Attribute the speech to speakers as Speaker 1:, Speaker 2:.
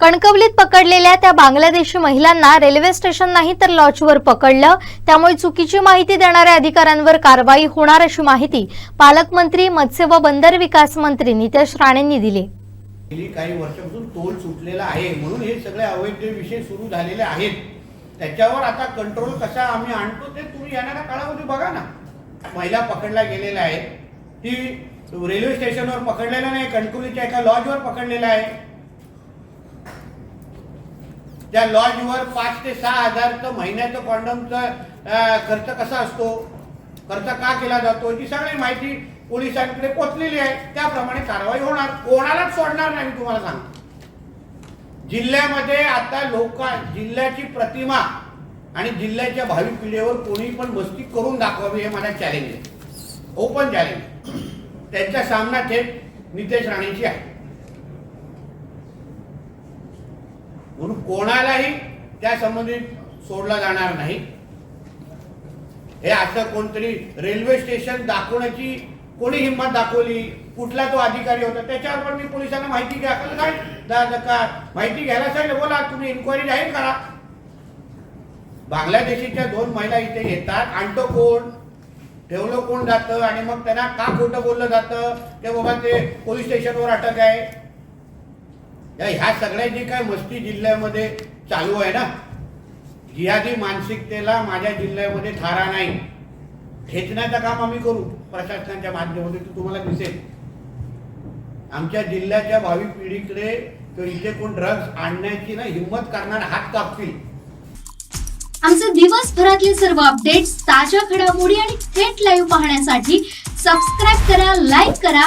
Speaker 1: कणकवलीत पकडलेल्या त्या बांगलादेशी महिलांना रेल्वे स्टेशन नाही तर लॉजवर पकडलं. त्यामुळे चुकीची माहिती देणाऱ्या अधिकाऱ्यांवर कारवाई होणार अशी माहिती पालकमंत्री मत्स्य व बंदर विकास मंत्री नितेश राणेंनी दिली.
Speaker 2: गेली काही वर्षापासून टोल सुटलेला आहे. म्हणून हे सगळे अवैध विषय सुरू झालेले आहेत. त्याच्यावर आता कंट्रोल कसा आम्ही आणतो ते तुम्ही येणाऱ्या काळामध्ये बघा ना. महिला पकडल्या गेलेल्या आहेत. ती रेल्वे स्टेशनवर पकडलेल्या नाही कणकुलीच्या एका लॉजवर पकडलेल्या आहे त्या लॉजवर पाच ते सहा हजारचं महिन्याचं कॉन्डमचा खर्च कसा असतो? खर्च का केला जातो? ही सगळी माहिती पोलिसांकडे पोचलेली आहे. त्याप्रमाणे कारवाई होणार. कोणालाच सोडणार नाही मी तुम्हाला सांगतो. जिल्ह्यामध्ये आता लोक जिल्ह्याची प्रतिमा आणि जिल्ह्याच्या भावी पिढीवर कोणी पण मस्ती करून दाखवावी हे माझा चॅलेंज आहे. ओपन चॅलेंज त्यांचा सामना थेट नितेश राणेची आहे. म्हणून कोणालाही त्या संबंधित सोडला जाणार नाही. हे असं कोणतरी रेल्वे स्टेशन दाखवण्याची कोणी हिंमत दाखवली? कुठला तो अधिकारी होता? त्याच्यावर पण मी पोलिसांना माहिती घ्या. काय का माहिती घ्यायला सांगितलं. बोला तुम्ही इन्क्वायरी जाहीर करा. बांगलादेशीच्या दोन महिला इथे येतात. आणतो कोण ठेवलं कोण जातं? आणि मग त्यांना का खोटं बोललं जातं? ते बाबा ते पोलीस स्टेशनवर अटक आहे. ह्या सगळ्या जी काय मस्ती जिल्ह्यामध्ये चालू आहे ना? जिहादी मानसिकतेला माझ्या जिल्ह्यामध्ये थारा नाही. खेचण्याचं काम आम्ही करू प्रशासनाच्या माध्यमातून ते तुम्हाला दिसेल. आमच्या जिल्ह्याच्या भावी पिढीकडे किंवा इथे कोण ड्रग्ज आणण्याची ना हिंमत करणार हात कापतील.
Speaker 3: आमचे दिवसभरातले सर्व अपडेट्स ताज्या घडामोडी आणि थेट लाईव्ह पाहण्यासाठी सबस्क्राईब करा लाईक करा